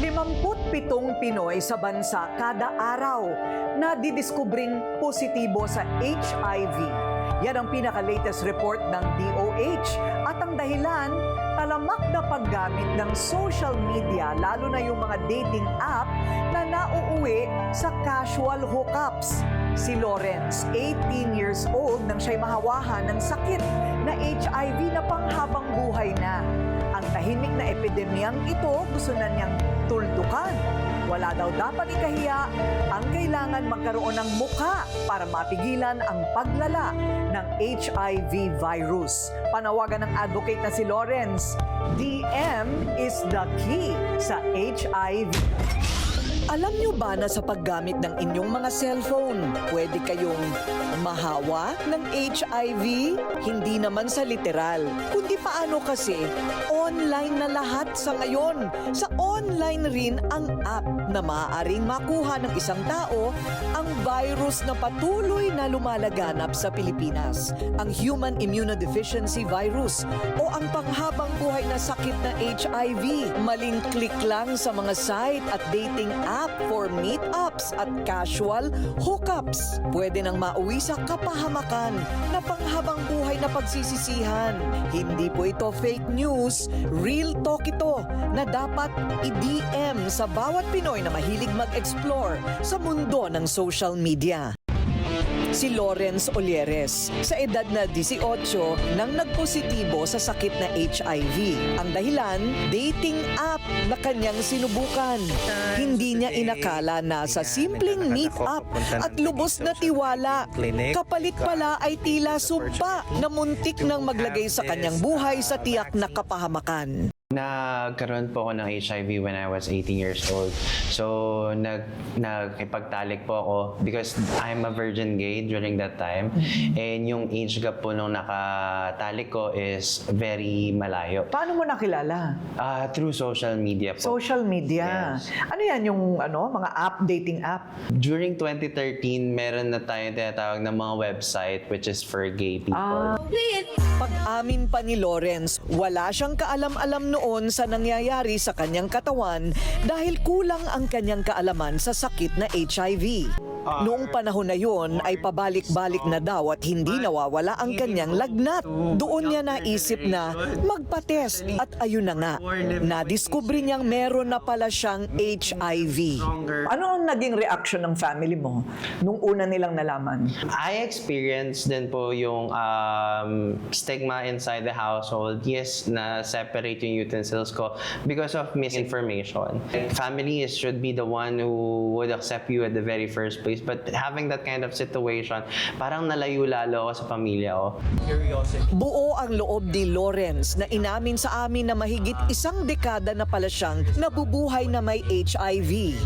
57 Pinoy sa bansa kada araw na didiskubring positibo sa HIV. Yan ang pinaka-latest report ng DOH at ang dahilan, talamak na paggamit ng social media lalo na yung mga dating app na nauuwi sa casual hookups. Si Lawrence, 18 years old, nang siya'y mahawahan ng sakit na HIV na panghabang buhay na. Tahimik na epidemyang ito gusto na niyang tuldukan. Wala daw dapat ikahiya, ang kailangan magkaroon ng muka para mapigilan ang paglala ng HIV virus. Panawagan ng advocate na si Lawrence, DM is the key sa HIV. Alam niyo ba na sa paggamit ng inyong mga cellphone, pwede kayong mahawa ng HIV? Hindi naman sa literal, kundi paano kasi online na lahat sa ngayon. Sa online rin ang app na maaaring makuha ng isang tao ang virus na patuloy na lumalaganap sa Pilipinas. Ang Human Immunodeficiency Virus o ang panghabang buhay na sakit na HIV. Maling click lang sa mga site at dating app for meetups at casual hookups. Pwede nang mauwi sa kapahamakan na panghabang buhay na pagsisisihan. Hindi po ito fake news, real talk ito na dapat i-DM sa bawat Pinoy na mahilig mag-explore sa mundo ng social media si Lawrence Olieres sa edad na 18 nang nagpositibo sa sakit na HIV. Ang dahilan, dating app na kanyang sinubukan. Hindi niya inakala na sa simpleng meet up at lubos na tiwala, kapalit pala ay tila sumpa na muntik nang maglagay sa kanyang buhay sa tiyak na kapahamakan. Nagkaroon po ako ng HIV when I was 18 years old. So, nag, nagkipagtalik po ako because I'm a virgin gay during that time. And yung age gap po nung nakatalik ko is very malayo. Paano mo nakilala? Ah, through social media po. Social media. Yes. Ano yan yung ano, mga app, dating app? During 2013, meron na tayong tinatawag na mga website which is for gay people. Pag-amin pa ni Lawrence, wala siyang kaalam-alam noon sa nangyayari sa kanyang katawan dahil kulang ang kanyang kaalaman sa sakit na HIV. Noong panahon na yon ay pabalik-balik na daw at hindi nawawala ang kanyang lagnat. Doon niya naisip na magpa-test at ayun na nga, nadiskubre niyang meron na pala siyang HIV. Ano ang naging reaction ng family mo nung una nilang nalaman? I experienced din po yung um, stigma inside the household. Yes, na separate yung utensils ko because of misinformation. Family should be the one who would accept you at the very first place. But having that kind of situation, parang nalayo lalo ako sa pamilya ko. Buo ang loob ni Lawrence na inamin sa amin na mahigit isang dekada na pala siyang nabubuhay na may HIV.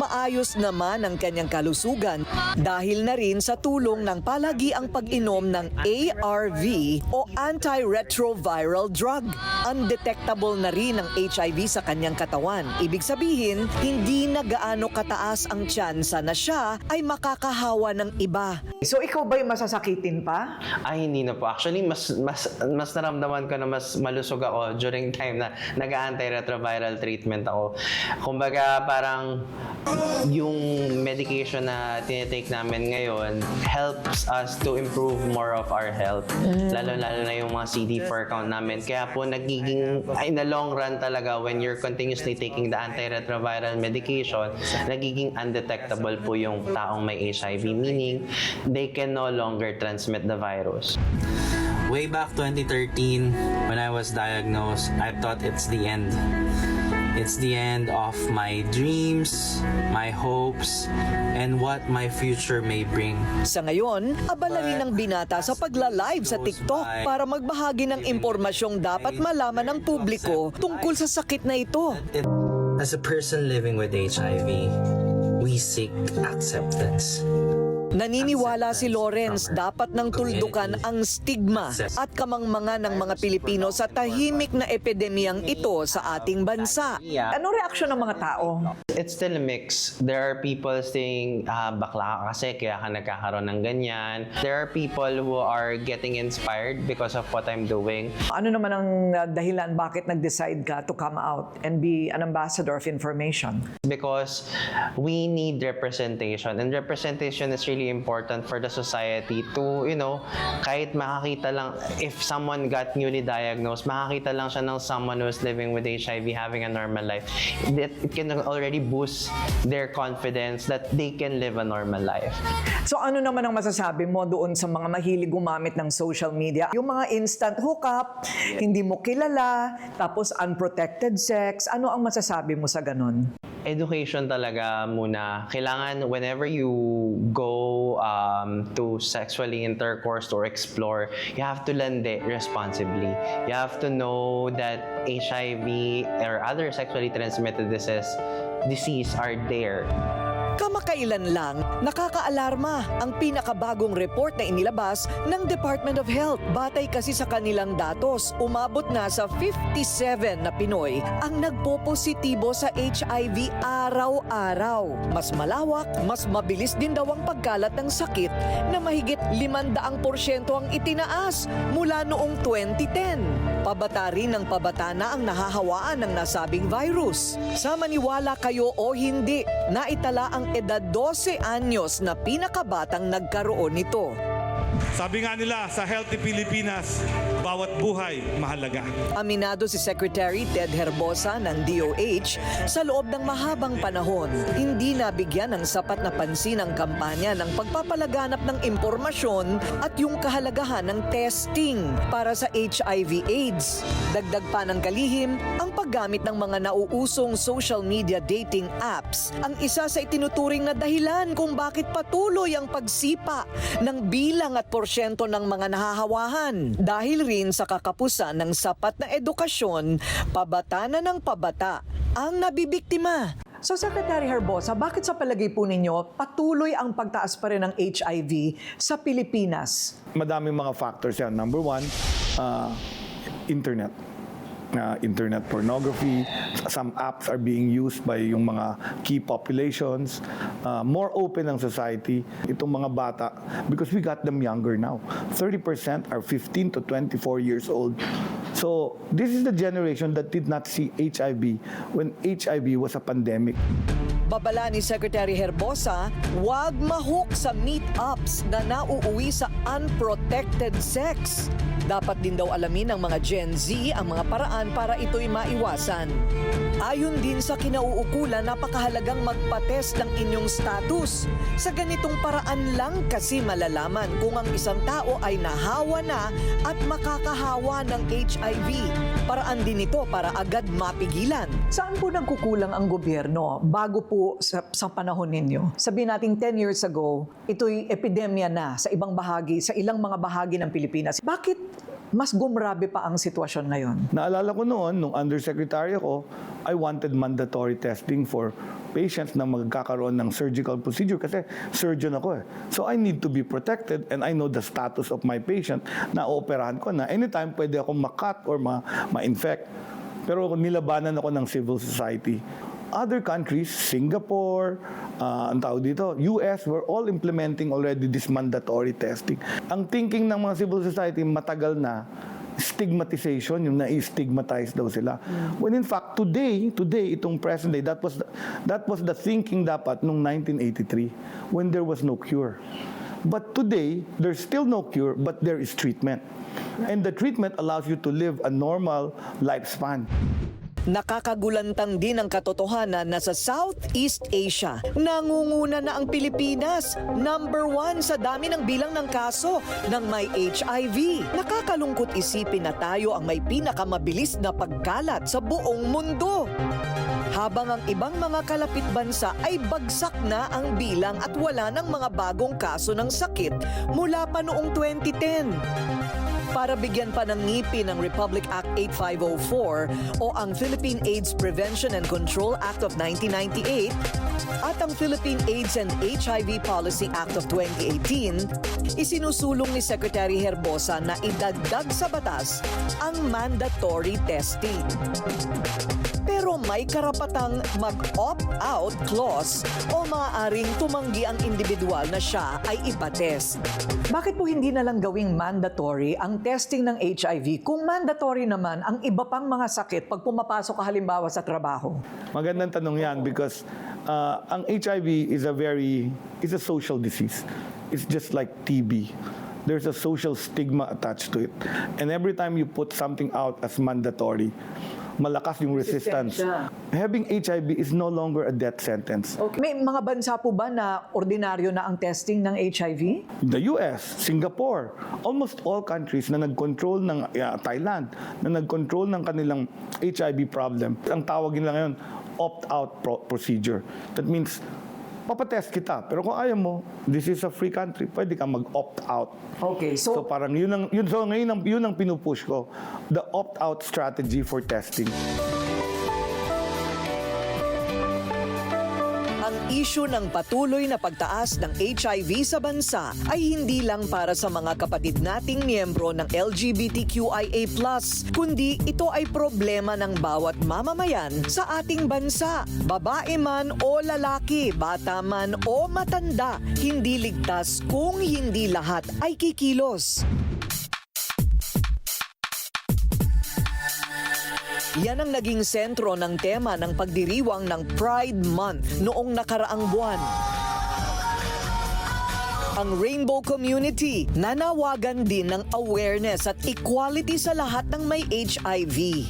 Maayos naman ang kanyang kalusugan dahil na rin sa tulong ng palagi ang pag-inom ng ARV o antiretroviral drug. Undetectable na rin ang HIV sa kanyang katawan. Ibig sabihin, hindi na gaano kataas ang tsansa na siya ay makakahawa ng iba. So ikaw ba'y masasakitin pa? Ay, hindi na po. Actually, mas, mas, mas naramdaman ko na mas malusog ako during time na nag-antiretroviral treatment ako. Kumbaga, parang yung medication na tinitake namin ngayon helps us to improve more of our health. Lalo-lalo na yung mga CD4 count namin. Kaya po, nagiging, in the long run talaga, when you're continuously taking the antiretroviral medication, nagiging undetectable po yung taong may HIV. Meaning, they can no longer transmit the virus. Way back 2013, when I was diagnosed, I thought it's the end. It's the end of my dreams, my hopes, and what my future may bring. Sa ngayon, abala rin ang binata sa pagla-live sa TikTok para magbahagi ng impormasyong dapat malaman ng publiko tungkol sa sakit na ito. It- As a person living with HIV, we seek acceptance. Naniniwala si Lawrence dapat nang tuldukan ang stigma at kamangmanga ng mga Pilipino sa tahimik na epidemiyang ito sa ating bansa. Anong reaksyon ng mga tao? It's still a mix. There are people saying, ah, bakla ka kasi kaya ka nagkakaroon ng ganyan. There are people who are getting inspired because of what I'm doing. Ano naman ang uh, dahilan bakit nag-decide ka to come out and be an ambassador of information? because we need representation and representation is really important for the society to you know kahit makakita lang if someone got newly diagnosed makakita lang siya ng someone who's living with HIV having a normal life it can already boost their confidence that they can live a normal life So ano naman ang masasabi mo doon sa mga mahilig gumamit ng social media? Yung mga instant hookup, hindi mo kilala, tapos unprotected sex, ano ang masasabi mo sa ganun? Education talaga muna. Kailangan whenever you go um, to sexually intercourse or explore, you have to lend it responsibly. You have to know that HIV or other sexually transmitted disease, disease are there. Kamakailan lang, nakakaalarma ang pinakabagong report na inilabas ng Department of Health. Batay kasi sa kanilang datos, umabot na sa 57 na Pinoy ang nagpopositibo sa HIV araw-araw. Mas malawak, mas mabilis din daw ang pagkalat ng sakit na mahigit 500% ang itinaas mula noong 2010. Pabata rin ng pabata na ang nahahawaan ng nasabing virus. Sa maniwala kayo o hindi, naitala ang edad 12 anyos na pinakabatang nagkaroon nito. Sabi nga nila sa Healthy Pilipinas, bawat buhay mahalaga. Aminado si Secretary Ted Herbosa ng DOH sa loob ng mahabang panahon, hindi nabigyan ng sapat na pansin ang kampanya ng pagpapalaganap ng impormasyon at yung kahalagahan ng testing para sa HIV AIDS. Dagdag pa ng kalihim, ang paggamit ng mga nauusong social media dating apps ang isa sa itinuturing na dahilan kung bakit patuloy ang pagsipa ng bilang at porsyento ng mga nahahawahan. Dahil rin sa kakapusan ng sapat na edukasyon, pabata na ng pabata ang nabibiktima. So Secretary Herbosa, bakit sa palagay po ninyo patuloy ang pagtaas pa rin ng HIV sa Pilipinas? madaming mga factors yan. Number one, uh, internet. Uh, internet pornography. Some apps are being used by yung mga key populations. Uh, more open ang society. Itong mga bata, because we got them younger now. 30% are 15 to 24 years old. So, this is the generation that did not see HIV when HIV was a pandemic. Babala ni Secretary Herbosa, huwag mahook sa meetups na nauuwi sa unprotected sex. Dapat din daw alamin ng mga Gen Z ang mga paraan para ito'y maiwasan. Ayon din sa kinauukulan, napakahalagang magpates ng inyong status. Sa ganitong paraan lang kasi malalaman kung ang isang tao ay nahawa na at makakahawa ng HIV. Paraan din ito para agad mapigilan. Saan po nagkukulang ang gobyerno bago po sa, sa panahon ninyo? Sabihin natin 10 years ago, ito'y epidemya na sa ibang bahagi, sa ilang mga bahagi ng Pilipinas. Bakit mas gumrabe pa ang sitwasyon ngayon? Naalala ko noon, nung undersecretary ako, I wanted mandatory testing for patients na magkakaroon ng surgical procedure kasi surgeon ako eh. So I need to be protected and I know the status of my patient na operahan ko na anytime pwede akong makat or ma- ma-infect. Pero nilabanan ako ng civil society. Other countries, Singapore, uh, ang tawag dito, US, were all implementing already this mandatory testing. Ang thinking ng mga civil society matagal na, stigmatization, yung na-stigmatize daw sila. When in fact, today, today, itong present day, that was the, that was the thinking dapat nung 1983 when there was no cure. But today, there's still no cure, but there is treatment. And the treatment allows you to live a normal lifespan. Nakakagulantang din ang katotohanan na sa Southeast Asia, nangunguna na ang Pilipinas. Number one sa dami ng bilang ng kaso ng may HIV. Nakakalungkot isipin na tayo ang may pinakamabilis na pagkalat sa buong mundo. Habang ang ibang mga kalapit bansa ay bagsak na ang bilang at wala ng mga bagong kaso ng sakit mula pa noong 2010. Para bigyan pa ng ngipin ng Republic Act 8504 o ang Philippine AIDS Prevention and Control Act of 1998 at ang Philippine AIDS and HIV Policy Act of 2018, isinusulong ni Secretary Herbosa na idagdag sa batas ang mandatory testing. May karapatang mag-opt-out clause o maaaring tumanggi ang individual na siya ay ipatest. Bakit po hindi na lang gawing mandatory ang testing ng HIV kung mandatory naman ang iba pang mga sakit pag pumapasok ka halimbawa sa trabaho? Magandang tanong yan because uh, ang HIV is a very, is a social disease. It's just like TB. There's a social stigma attached to it. And every time you put something out as mandatory, malakas yung resistance. Having HIV is no longer a death sentence. Okay. May mga bansa po ba na ordinaryo na ang testing ng HIV? The US, Singapore, almost all countries na nag-control ng uh, Thailand, na nag-control ng kanilang HIV problem. Ang tawagin lang ngayon, opt-out pro- procedure. That means, papatest kita. Pero kung ayaw mo, this is a free country, pwede ka mag-opt-out. Okay, So so, parang yun ang, yun, so ngayon ang, yun ang pinupush ko, the opt-out strategy for testing. Issue ng patuloy na pagtaas ng HIV sa bansa ay hindi lang para sa mga kapatid nating miyembro ng LGBTQIA+, kundi ito ay problema ng bawat mamamayan sa ating bansa. Babae man o lalaki, bata man o matanda, hindi ligtas kung hindi lahat ay kikilos. Yan ang naging sentro ng tema ng pagdiriwang ng Pride Month noong nakaraang buwan. Ang Rainbow Community nanawagan din ng awareness at equality sa lahat ng may HIV.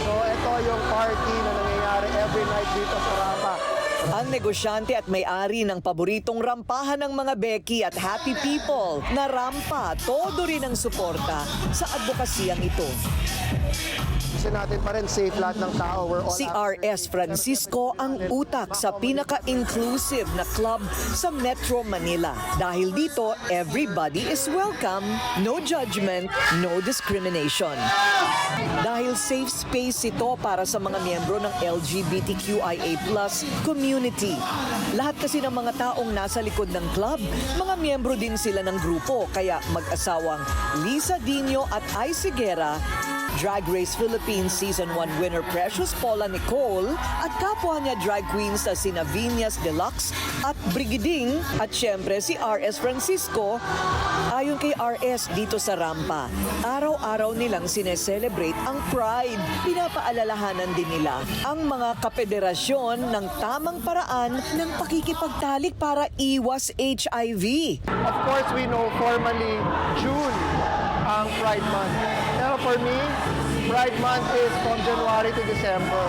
So ito yung party na nangyayari every night dito sa Rapa. Ang negosyante at may-ari ng paboritong rampahan ng mga Becky at Happy People na rampa, todo rin ang suporta sa advokasiyang ito. Kasi natin pa rin safe lahat ng tao. We're all Si RS Francisco ang utak sa pinaka-inclusive na club sa Metro Manila. Dahil dito, everybody is welcome, no judgment, no discrimination. Dahil safe space ito para sa mga miyembro ng LGBTQIA community. Lahat kasi ng mga taong nasa likod ng club, mga miyembro din sila ng grupo. Kaya mag-asawang Lisa Dino at Ai Sigera Drag Race Philippines Season 1 winner Precious Paula Nicole at kapwa niya drag queens na sina Vinyas Deluxe at Brigiding at syempre si RS Francisco. Ayon kay RS dito sa Rampa, araw-araw nilang sineselebrate ang Pride. Pinapaalalahanan din nila ang mga kapederasyon ng tamang paraan ng pakikipagtalik para iwas HIV. Of course, we know formally June ang Pride Month. Pero for me, Pride Month is from January to December.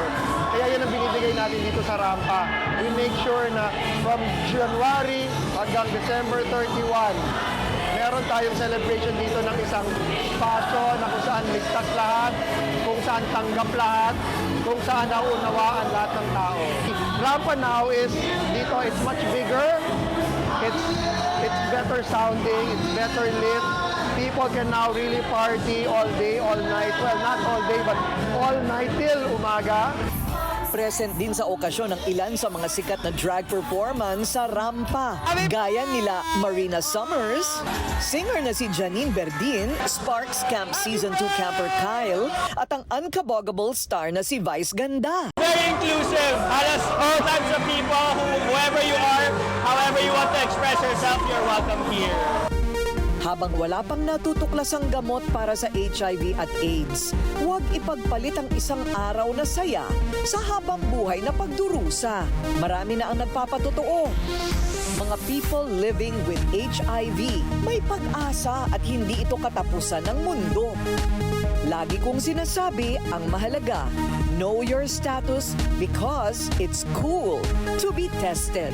Kaya yan ang binibigay natin dito sa Rampa. We make sure na from January hanggang December 31, meron tayong celebration dito ng isang spasyo na kung saan ligtas lahat, kung saan tanggap lahat, kung saan naunawaan lahat ng tao. Rampa now is, dito, it's much bigger, it's it's better sounding, it's better lit. People can now really party all day, all night. Well, not all day, but all night till umaga. Present din sa okasyon ng ilan sa mga sikat na drag performance sa rampa. Gaya nila Marina Summers, singer na si Janine Berdin, Sparks Camp Season 2 camper Kyle, at ang unkabogable star na si Vice Ganda. very inclusive. Halos all types of people, who- whoever you are, however you want to express yourself, you're welcome here. Habang wala pang natutuklasang gamot para sa HIV at AIDS, huwag ipagpalit ang isang araw na saya sa habang buhay na pagdurusa. Marami na ang nagpapatotoo. Mga people living with HIV, may pag-asa at hindi ito katapusan ng mundo. Lagi kong sinasabi, ang mahalaga, know your status because it's cool to be tested.